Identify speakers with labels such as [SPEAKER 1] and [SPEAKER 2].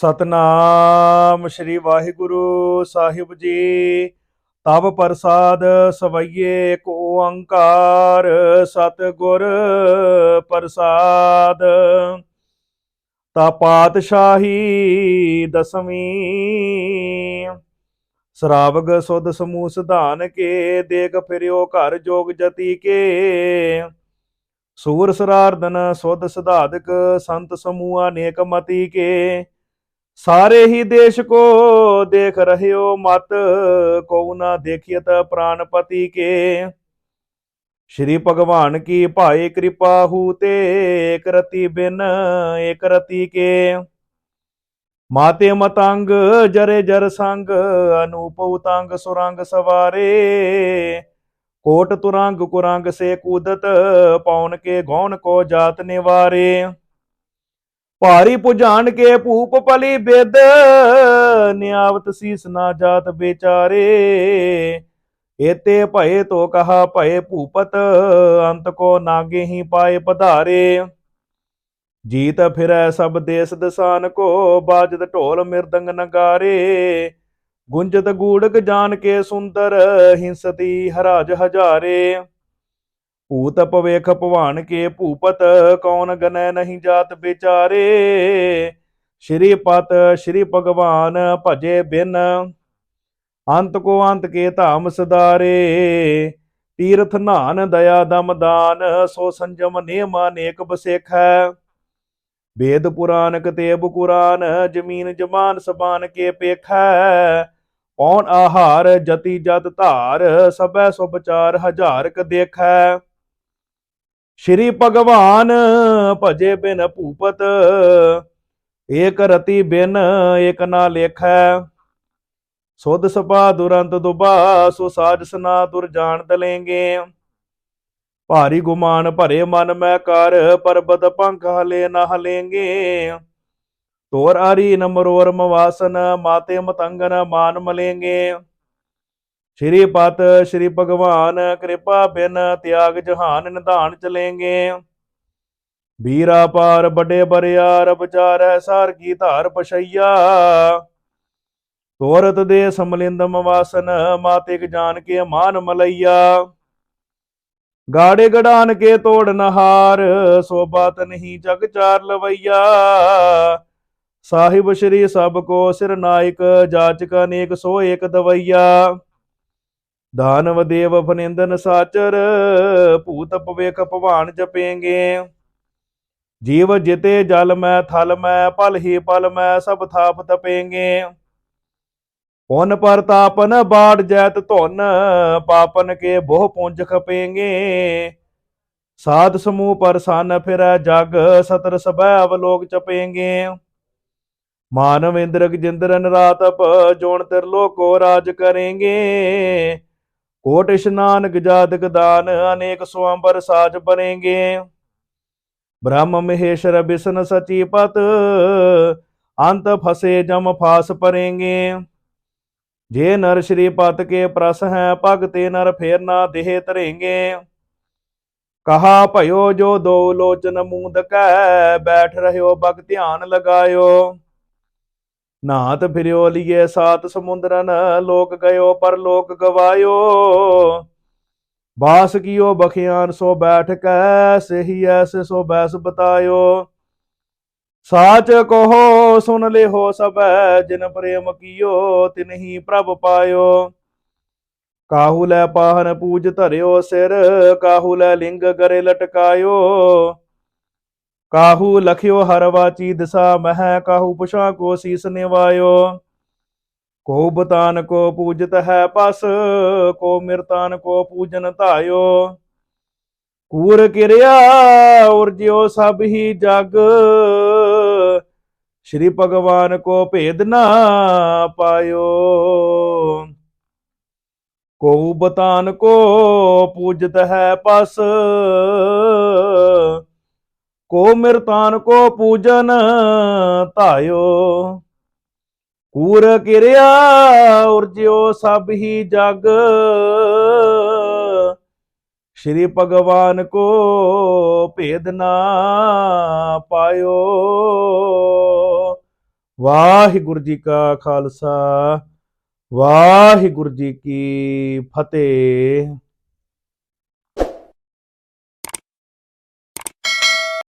[SPEAKER 1] ਸਤਨਾਮ ਸ੍ਰੀ ਵਾਹਿਗੁਰੂ ਸਾਹਿਬ ਜੀ। ਤਬ ਪ੍ਰਸਾਦ ਸਵਈਏ ਕੋ ਓੰਕਾਰ ਸਤਿਗੁਰ ਪ੍ਰਸਾਦ। ਤਾ ਪਾਤਸ਼ਾਹੀ ਦਸਵੀਂ। ਸਰਾਵਗ ਸੁਧ ਸਮੂਹ ਸਿਧਾਨ ਕੇ, ਦੇਖ ਫਿਰਿਓ ਘਰ ਜੋਗ ਜਤੀ ਕੇ। ਸੂਰ ਸਰਾਰਦਨ ਸੁਧ ਸਿਧਾਦਕ ਸੰਤ ਸਮੂਹ ਨੇਕ ਮਤੀ ਕੇ। ਸਾਰੇ ਹੀ ਦੇਸ਼ ਕੋ ਦੇਖ ਰਹਿਓ ਮਤ ਕੋ ਨਾ ਦੇਖਿਤ ਪ੍ਰਾਨਪਤੀ ਕੇ। ਸ਼੍ਰੀ ਭਗਵਾਨ ਕੀ ਭਾਏ ਕਿਰਪਾ ਹੂ ਤੇ, ਏਕ ਰਤੀ ਬਿਨ ਏਕ ਰਤੀ ਕੇ। ਮਾਤੇ ਮਤੰਗ, ਜਰੇ ਜਰ ਸੰਗ, ਅਨੂਪ ਉਤੰਗ ਸੁਰੰਗ ਸਵਾਰੇ। ਕੋਟ ਤੁਰੰਗ ਕੁਰੰਗ ਸੇ ਕੂਦਤ ਪੌਣ ਕੇ ਗੌਣ ਕੋ ਜਾਤ ਨਿਵਾਰੇ। ਭਾਰੀ ਪੁਜਾਨ ਕੇ ਭੂਪ ਪਲੀ ਬੇਦ, ਨਿਆਵਤ ਸੀਸ ਨਾ ਜਾਤ ਵਿਚਾਰੇ। ਏਤੇ ਭਏ ਤੋ ਕਹਾ ਭਏ ਭੂਪਤ, ਅੰਤ ਕੋ ਨਾਗੇ ਹੀ ਪਾਏ ਪਧਾਰੇ। ਜੀਤ ਫਿਰੈ ਸਭ ਦੇਸ ਦਸਾਨ ਕੋ ਬਾਜਤ ਢੋਲ ਮਿਰਦੰਗ ਨਗਾਰੇ। ਗੁੰਜਤ ਗੂੜਕ ਜਾਨ ਕੇ ਸੁੰਦਰ, ਹਿੰਸਤੀ ਹਰਾਜ ਹਜ਼ਾਰੇ। ਭੂਤ ਭਵੇਖ ਭਵਾਨ ਕੇ ਭੂਪਤ, ਕੌਣ ਗਨੈ ਨਹੀਂ ਜਾਤ ਵਿਚਾਰੇ? ਸ਼੍ਰੀ ਪਤ, ਸ਼੍ਰੀ ਭਗਵਾਨ ਭਜੇ ਬਿਨ। ਅੰਤ ਕੋ ਅੰਤ ਕੇ ਧਾਮ ਸਦਾਰੇ। ਤੀਰਥ ਨਾਨ ਦਇਆ ਦਮ ਦਾਨ, ਸੋ ਸੰਜਮ ਨੇਮ ਅਨੇਕ ਬਸੇਖੈ ਵੇਦ ਪੁਰਾਨ ਕਤੇਬ ਕੁਰਾਨ ਜ਼ਮੀਨ ਜਮਾਨ ਸਬਾਨ ਕੇ ਪੇਖੈ। ਪੌਣ ਆਹਾਰ ਜਤੀ ਜਤ ਧਾਰ, ਸਭੈ ਸੋ ਵਿਚਾਰ ਹਜ਼ਾਰ ਕ ਦੇਖੈ। ਸ਼੍ਰੀ ਭਗਵਾਨ ਭਜੇ ਬਿਨ ਭੂਪਤ, ਏਕ ਰਤੀ ਬਿਨ ਏਕ ਨਾ ਲੇਖੈ। ਸੁਧ ਸਪਾ ਦੁਰੰਤ ਦੁਬਾ, ਸੋ ਸਾਜ ਸਨਾ ਦੁਰ ਜਾਣ ਦਲੇਂਗੇ। ਭਾਰੀ ਗੁਮਾਨ ਭਰੇ ਮਨ ਮੈਂ ਕਰ, ਪਰਬਤ ਪੰਖ ਹਲੇ ਨਾ ਹਲੇਂਗੇ। ਤੋਰ ਆਰੀ ਨਮਰੋਰ ਮਵਾਸਨ ਮਾਤੇ ਮਤੰਗਨ ਮਾਨ ਮਲੇਂਗੇ। ਸ਼੍ਰੀ ਪਤ, ਸ਼੍ਰੀ ਭਗਵਾਨ, ਕਿਰਪਾ ਬਿਨ ਤਿਆਗ ਜਹਾਨ ਨਿਧਾਨ ਚਲੇਂਗੇ। ਵੀਰਾ ਪਾਰ ਵੱਡੇ ਬਰਿਆਰ ਵਿਚਾਰੈ ਸਾਰ ਕੀ ਧਾਰ ਪਛਈਆ। ਤੋਰਤ ਦੇ ਸਮਲਿੰਦਮ ਵਾਸਨ ਮਾਤਿਕ ਜਾਨ ਕੇ ਮਾਨ ਮਲਈਆ। ਗਾੜੇ ਗੜਾਨ ਕੇ ਤੋੜ ਨਹਾਰ, ਸੋ ਬਾਤ ਨਹੀਂ ਜਗ ਚਾਰ ਲਵਈਆ। ਸਾਹਿਬ ਸ਼੍ਰੀ ਸਭ ਕੋ ਸਿਰ ਨਾਇਕ, ਜਾਚਕ ਅਨੇਕ ਸੋ ਏਕ ਦਵਈਆ। ਦਾਨਵ ਦੇਵ ਫਨਿੰਦਨ ਸਾਚਰ, ਭੂਤ ਪਵੇਖ ਭਵਾਨ ਜਪੇਂਗੇ। ਜੀਵ ਜਿਤੇ ਜਲ ਮੈਂ, ਥਲ ਮੈਂ ਪਲ ਹੀ ਪਲ ਮੈਂ, ਸਭ ਥਾਪ ਤਪੇਂਗੇ। ਪੁਨ ਪ੍ਰਤਾਪਨ ਬਾੜ ਜੈਤ ਧੁਨ, ਪਾਪਨ ਕੇ ਬਹੁ ਪੁੰਜ ਖਪੇਂਗੇ। ਸਾਧ ਸਮੂਹ ਪਰਸਨ ਫਿਰੈ ਜਗ, ਸਤਰ ਸਭੈ ਅਵਲੋਕ ਚਪੇਂਗੇ ਮਾਨਵ ਇੰਦਰਕ ਜਿੰਦਰਨ ਰਾਤਪ, ਜੋਨ ਤਿਰਲੋਕੋ ਰਾਜ ਕਰੇਂਗੇ। ਕੋਟ ਇਸ਼ਨਾਨ ਗਜਾਦਕ ਦਾਨ ਅਨੇਕ ਸਵੰਬਰ ਸਾਜ ਬਨੇਂਗੇ ਬ੍ਰਹਮ ਮਹੇਸ਼ਰ ਬਿਸ਼ਨ ਸਚੀ ਪਤ ਅੰਤ ਫਸੇ ਜਮ ਫਾਸ ਪਰੇਂਗੇ ਜੇ ਨਰ ਸ਼੍ਰੀ ਪਤ ਕੇ ਪ੍ਰਸ ਹੈ ਭਗਤੇ ਨਰ ਫੇਰ ਨਾ ਦੇਹ ਧਰੇਂਗੇ ਕਹਾ ਭਇਓ ਜੋ ਦੋ ਲੋਚਨ ਮੂੰਦਕੈ ਬੈਠ ਰਹਿਓ ਬਗ ਧਿਆਨ ਲਗਾਇਓ ਨਾਤ ਫਿਰਿਓ ਲਿਏ ਸਾਤ ਸਮੁੰਦਰਨ ਲੋਕ ਗਇਓ, ਪਰ ਲੋਕ ਗਵਾਇਓ। ਬਾਸ ਕੀਓ ਬਖਿਆਨ, ਸੋ ਬੈਠ ਕੈ, ਸਹੀ ਐਸੇ ਸੋ ਬੈਸ ਬਤਾਇਓ। ਸਾਚ ਕਹੋ, ਸੁਨ ਲਿਓ ਸਭੈ, ਜਿਨ ਪ੍ਰੇਮ ਕੀਓ ਤਿਨਹੀ ਪ੍ਰਭ ਪਾਇਓ। ਕਾਹੂ ਲੈ ਪਾਹਨ ਪੂਜ ਧਰਿਓ ਸਿਰ, ਕਾਹੂ ਲੈ ਲਿੰਗ ਕਰੇ ਲਟਕਾਇਓ। ਕਾਹੂ ਲਖਿਓ ਹਰ ਵਾਚੀ ਦਿਸਾ ਮਹਿ, ਕਾਹੂ ਪੁਛਾ ਕੋ ਸੀਸ ਨਿਵਾਇਓ। ਕੋ ਬਤਾਨ ਕੋ ਪੂਜਤ ਹੈ ਪਸ, ਕੋ ਮਿਰਤਾਨ ਕੋ ਪੂਜਨ ਧਾਇਓ। ਕੂਰ ਕਿਰਿਆ ਉਰਜਿਓ ਸਭ ਹੀ ਜਗ। ਸ਼੍ਰੀ ਭਗਵਾਨ ਕੋ ਭੇਦ ਨਾ ਪਾਇਓ। ਕੋ ਬਤਾਨ ਕੋ ਪੂਜਤ ਹੈ ਪਸ ਕੋ ਮਿਰਤਾਨ ਕੋ ਪੂਜਨ ਧਾਇਓ। ਕੂਰ ਕਿਰਿਆ ਉਰਜਿਓ ਸਭ ਹੀ ਜਗ। ਸ਼੍ਰੀ ਭਗਵਾਨ ਕੋ ਭੇਦ ਨਾ ਪਾਇਓ। ਵਾਹਿਗੁਰੂ ਜੀ ਕਾ ਖਾਲਸਾ, ਵਾਹਿਗੁਰੂ ਜੀ ਕੀ ਫਤਿਹ।